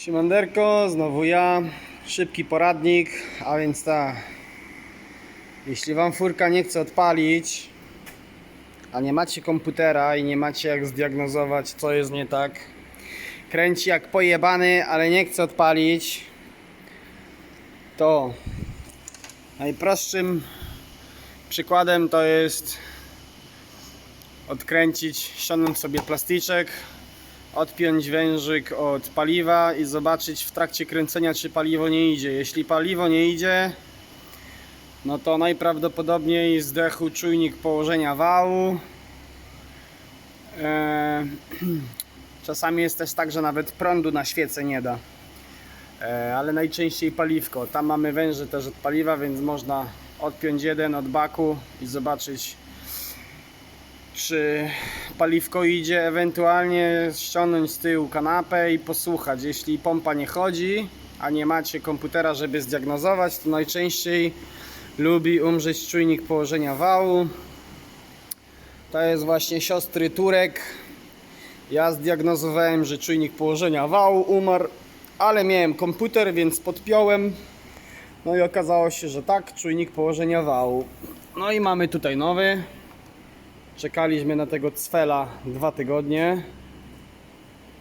Siemanderko, znowu ja, szybki poradnik, a więc tak, jeśli Wam furka nie chce odpalić, a nie macie komputera i nie macie jak zdiagnozować co jest nie tak, kręci jak pojebany, ale nie chce odpalić, to najprostszym przykładem to jest odkręcić, ściągnąć sobie plastyczek, odpiąć wężyk od paliwa i zobaczyć w trakcie kręcenia czy paliwo nie idzie. Jeśli paliwo nie idzie, no to najprawdopodobniej zdechł czujnik położenia wału. Eee, Czasami jest też tak, że nawet prądu na świecę nie da. Eee, Ale najczęściej paliwko. Tam mamy węże też od paliwa, więc można odpiąć jeden od baku i zobaczyć czy paliwko idzie, ewentualnie ściągnąć z tyłu kanapę i posłuchać. Jeśli pompa nie chodzi, a nie macie komputera, żeby zdiagnozować, to najczęściej lubi umrzeć czujnik położenia wału. To jest właśnie siostry Turek. Ja zdiagnozowałem, że czujnik położenia wału umarł, ale miałem komputer, więc podpiąłem. No i okazało się, że tak, czujnik położenia wału. No i mamy tutaj nowy. Czekaliśmy na tego cwela dwa tygodnie.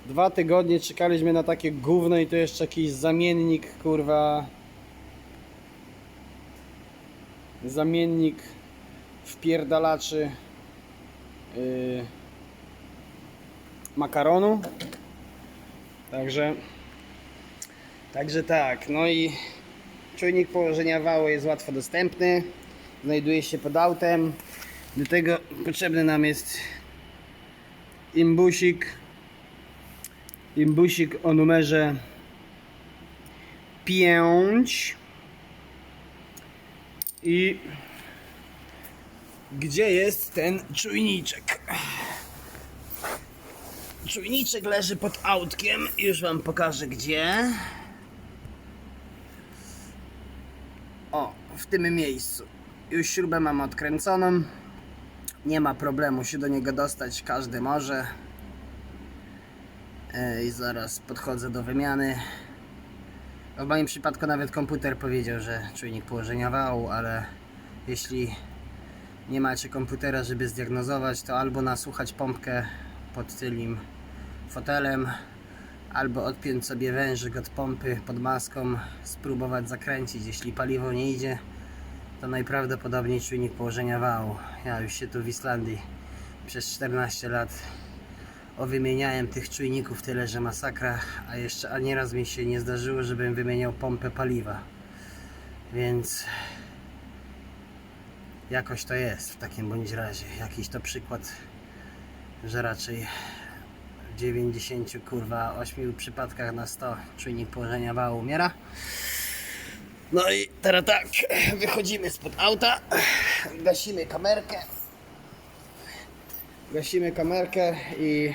Dwa tygodnie czekaliśmy na takie gówno i to jeszcze jakiś zamiennik, kurwa. Zamiennik wpierdalaczy yy, makaronu. Także Także tak, no i czujnik położenia wału jest łatwo dostępny. Znajduje się pod autem. Do tego potrzebny nam jest imbusik. Imbusik o numerze 5. I gdzie jest ten czujniczek? Czujniczek leży pod autkiem. Już wam pokażę gdzie. O, w tym miejscu. Już śrubę mam odkręconą. Nie ma problemu się do niego dostać, każdy może. E, I zaraz podchodzę do wymiany. W moim przypadku nawet komputer powiedział, że czujnik położenia wału, ale jeśli nie macie komputera, żeby zdiagnozować, to albo nasłuchać pompkę pod tylnym fotelem, albo odpiąć sobie wężyk od pompy pod maską, spróbować zakręcić. Jeśli paliwo nie idzie, to najprawdopodobniej czujnik położenia wału. Ja już się tu w Islandii przez 14 lat owymieniałem tych czujników tyle, że masakra, a jeszcze ani raz mi się nie zdarzyło, żebym wymieniał pompę paliwa. Więc jakoś to jest w takim bądź razie. Jakiś to przykład, że raczej w 90 kurwa 8 przypadkach na 100 czujnik położenia wału umiera. No i teraz tak, wychodzimy spod auta, gasimy kamerkę. Gasimy kamerkę i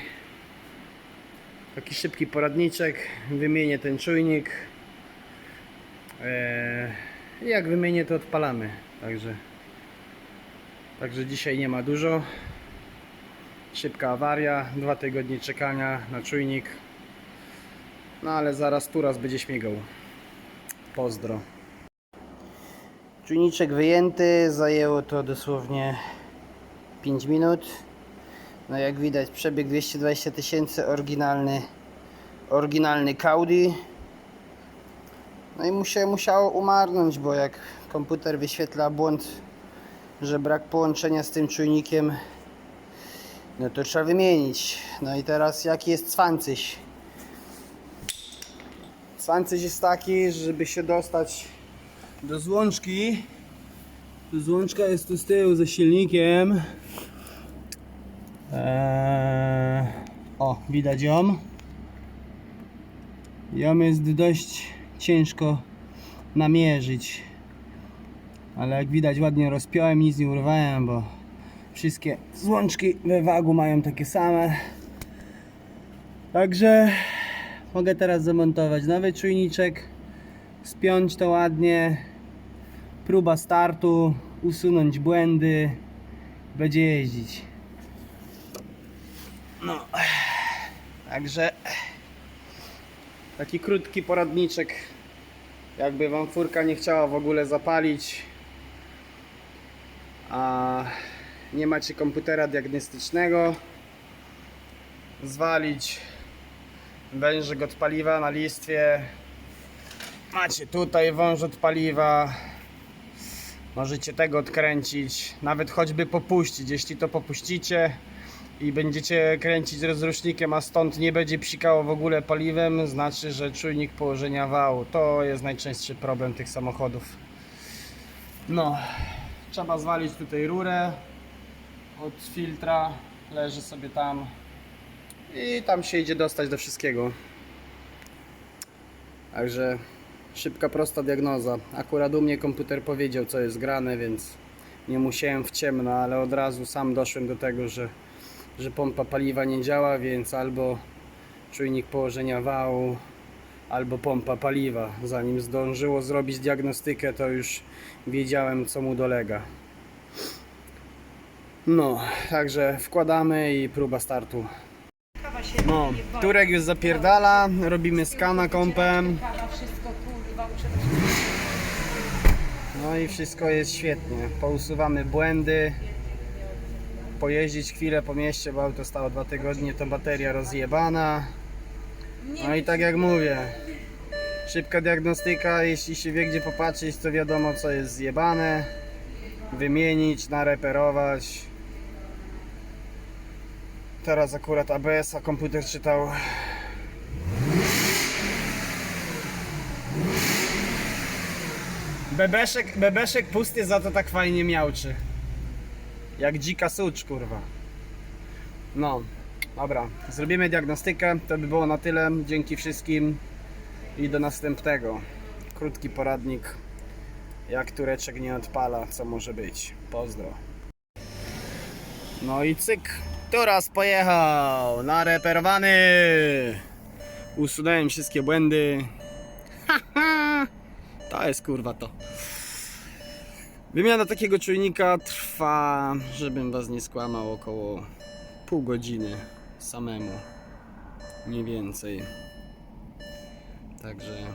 taki szybki poradniczek. Wymienię ten czujnik. Eee, jak wymienię to odpalamy. Także, także dzisiaj nie ma dużo. Szybka awaria, dwa tygodnie czekania na czujnik. No ale zaraz tu raz będzie śmigał. Pozdro. Czujniczek wyjęty, zajęło to dosłownie 5 minut. No jak widać przebieg 220 tysięcy, oryginalny, oryginalny Audi. No i musia, musiało umarnąć, bo jak komputer wyświetla błąd, że brak połączenia z tym czujnikiem, no to trzeba wymienić. No i teraz jaki jest cwancyś? Cwancyś jest taki, żeby się dostać do złączki. Złączka jest tu z tyłu ze silnikiem. Eee, o, widać ją. Ją jest dość ciężko namierzyć. Ale jak widać ładnie rozpiąłem, nic nie urwałem, bo wszystkie złączki we wagu mają takie same. Także mogę teraz zamontować nowy czujniczek, spiąć to ładnie, próba startu, usunąć błędy, będzie jeździć. No, także Taki krótki poradniczek. Jakby wam furka nie chciała w ogóle zapalić, a nie macie komputera diagnostycznego, zwalić wężyk od paliwa na listwie. Macie tutaj wąż od paliwa. Możecie tego odkręcić, nawet choćby popuścić. Jeśli to popuścicie i będziecie kręcić rozrusznikiem, a stąd nie będzie psikało w ogóle paliwem, znaczy, że czujnik położenia wału. To jest najczęstszy problem tych samochodów. No, trzeba zwalić tutaj rurę od filtra, leży sobie tam i tam się idzie dostać do wszystkiego. Także szybka, prosta diagnoza. Akurat u mnie komputer powiedział, co jest grane, więc nie musiałem w ciemno, ale od razu sam doszłem do tego, że, że pompa paliwa nie działa, więc albo czujnik położenia wału, albo pompa paliwa. Zanim zdążyło zrobić diagnostykę, to już wiedziałem, co mu dolega. No, także wkładamy i próba startu. No. Turek już zapierdala, robimy skana kompem. Kawa, wszystko kurwa, muszę No i wszystko jest świetnie. Pousuwamy błędy. Pojeździć chwilę po mieście, bo auto stało dwa tygodnie, to bateria rozjebana. No i tak jak mówię, szybka diagnostyka, jeśli się wie gdzie popatrzeć, to wiadomo co jest zjebane. Wymienić, nareperować. Teraz akurat ABS, a komputer czytał Bebeszek, bebeszek pusty za to tak fajnie miałczy. Jak dzika sucz, kurwa. No, dobra. Zrobimy diagnostykę. To by było na tyle. Dzięki wszystkim. I do następnego. Krótki poradnik. Jak tureczek nie odpala, co może być. Pozdro. No i cyk. Teraz pojechał. Nareperowany. Usunąłem wszystkie błędy. To jest kurwa to. Wymiana takiego czujnika trwa, żebym was nie skłamał, około pół godziny samemu. Nie więcej. Także.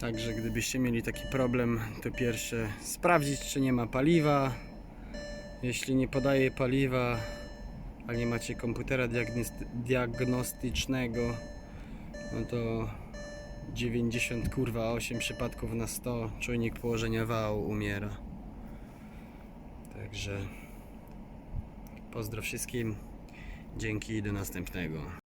Także gdybyście mieli taki problem, to pierwsze sprawdzić, czy nie ma paliwa. Jeśli nie podaje paliwa, a nie macie komputera diagnosty- diagnostycznego, no to 90 kurwa 8 przypadków na 100 czujnik położenia wału umiera. Także pozdro wszystkim. Dzięki i do następnego.